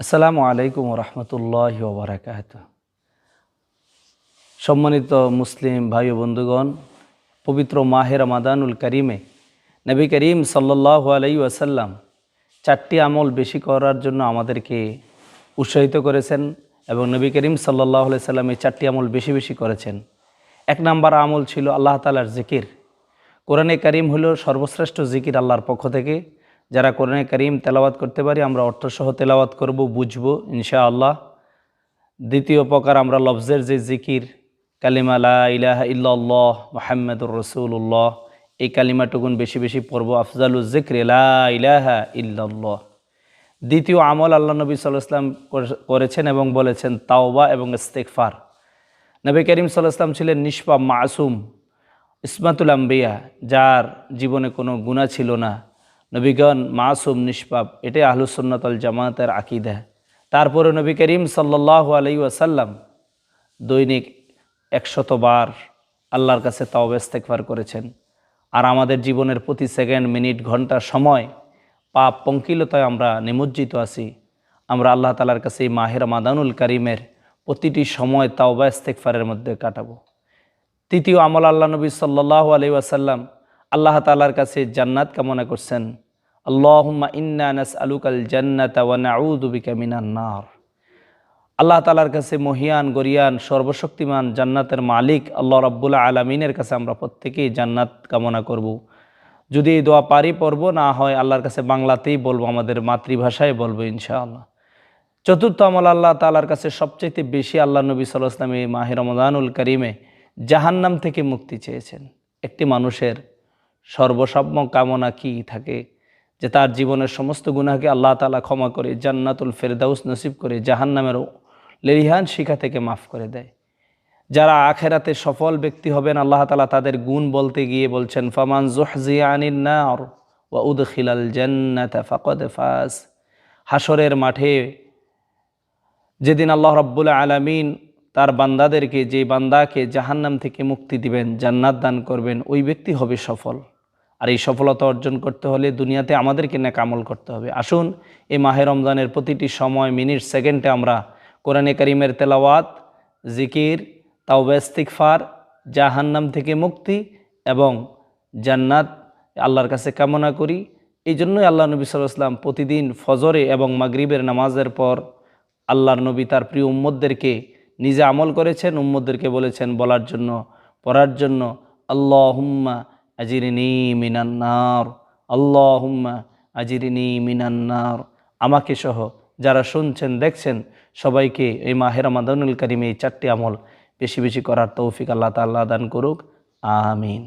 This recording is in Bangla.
আসসালামু আলাইকুম রহমতুল্লাহ ওবরাকাত সম্মানিত মুসলিম ভাই বন্ধুগণ, পবিত্র মাহের মাদানুল করিমে নবী করিম সাল্লাহ আলাই আসাল্লাম চারটি আমল বেশি করার জন্য আমাদেরকে উৎসাহিত করেছেন এবং নবী করিম সাল্লাহ সাল্লাম এই চারটি আমল বেশি বেশি করেছেন। এক নাম্বার আমল ছিল আল্লাহ তালার জিকির। কোরআনে করিম হলো সর্বশ্রেষ্ঠ জিকির আল্লাহর পক্ষ থেকে। যারা কোরআনে করিম তেলাওয়াত করতে পারি, আমরা অর্থসহ তেলাওয়াত করব, বুঝব ইনশা আল্লাহ দ্বিতীয় প্রকার আমরা লফজের যে জিকির, কালিমা লা ইলাহা ইল্লাল্লাহ মোহাম্মদুর রসুল্লাহ এই কালিমাটুকুন বেশি বেশি পড়ব আফজালুল জিক্র, লা ইল্লাল্লাহ। দ্বিতীয় আমল আল্লাহ নবী সাল্লাহ করেছেন এবং বলেছেন, তাওবা এবং ইস্তেকফার নবী করিম সাল্লাহ ছিলেন নিষ্পাপ, মাসুম, ইসমাতুল আম্বিয়া, যার জীবনে কোনো গুণা ছিল না। নবীগণ মাসুম, নিষ্পাপ, এটাই আহলুসন্নতল জামাতের আকিদা। তারপরে নবী করিম সাল্লাহ আলাই ওয়াসাল্লাম দৈনিক একশতবার আল্লাহর কাছে তাও ইস্তেকফার করেছেন। আর আমাদের জীবনের প্রতি সেকেন্ড, মিনিট, ঘণ্টা, সময় পাপ পঙ্কিলতায় আমরা নিমজ্জিত আছি। আমরা আল্লাহ তালার কাছে এই মাহের মাদানুল করিমের প্রতিটি সময় তাওবা ইস্তেকফারের মধ্যে কাটাবো। তৃতীয় আমল আল্লাহ নবী সাল্লাহ আলি ওয়াসাল্লাম আল্লাহ তালার কাছে জান্নাত কামনা করছেন। আল্লাহুম্মা ইন্না নাস আলুকাল জান্নাত ওয়া নাউযুবিকা মিনান নার। আল্লাহ তালার কাছে মহিয়ান, গরিয়ান, সর্বশক্তিমান জান্নাতের মালিক আল্লাহ রাব্বুল আলমিনের কাছে আমরা প্রত্যেকেই জান্নাত কামনা করব। যদি এই দোয়া পারি পড়ব, না হয় আল্লাহর কাছে বাংলাতেই বলব, আমাদের মাতৃভাষায় বলব ইনশাআল্লাহ। চতুর্থ আমল আল্লাহ তালার কাছে সবচেয়ে বেশি আল্লাহ নবী সাল্লাহ ইসলাম মাহে রমদানুল করিমে জাহান্নাম থেকে মুক্তি চেয়েছেন। একটি মানুষের সর্বসাম্য কামনা কি থাকে? যে তার জীবনের সমস্ত গুণাকে আল্লাহ তালা ক্ষমা করে, জান্নাতুল ফেরদাউস নসিব করে জাহান্নামের লেরিহান শিখা থেকে মাফ করে দেয়। যারা আখেরাতে সফল ব্যক্তি হবেন, আল্লাহ তালা তাদের গুণ বলতে গিয়ে বলছেন, ফামান জোহজিয়ানিন নার ওয়া উদ খিলাল জান্নাত ফাকদ ফাস হাসরের মাঠে যেদিন আল্লাহ রব্বুল আলমিন তার বান্দাদেরকে, যে বান্দাকে জাহান্নাম থেকে মুক্তি দিবেন, জান্নাত দান করবেন, ওই ব্যক্তি হবে সফল। আর এই সফলতা অর্জন করতে হলে দুনিয়াতে আমাদেরকে কামল করতে হবে। আসুন, এই মাহে রমজানের প্রতিটি সময়, মিনিট, সেকেন্ডে আমরা কোরআনে করিমের তেলাওয়াত, জিকির তাওবেস্তিকফার জাহান্নাম থেকে মুক্তি এবং জান্নাত আল্লাহর কাছে কামনা করি। এই জন্যই আল্লাহ নবী সাল্লাম প্রতিদিন ফজরে এবং মাগরিবের নামাজের পর আল্লাহর নবী তার প্রিয় উম্মদদেরকে নিজে আমল করেছেন উম্মদদেরকে বলেছেন, বলার জন্য, পড়ার জন্য আল্লাহ হুম্মা আজিরিনী মিনান্নার আল্লাহ হুম্মা আজিরিনী মিনান্নার আমাকে সহ যারা শুনছেন, দেখছেন, সবাইকে এই মাহের মাদানুল করিমে এই চারটি আমল বেশি বেশি করার তৌফিক আল্লাহ তাল্লাহ দান করুক। আমিন।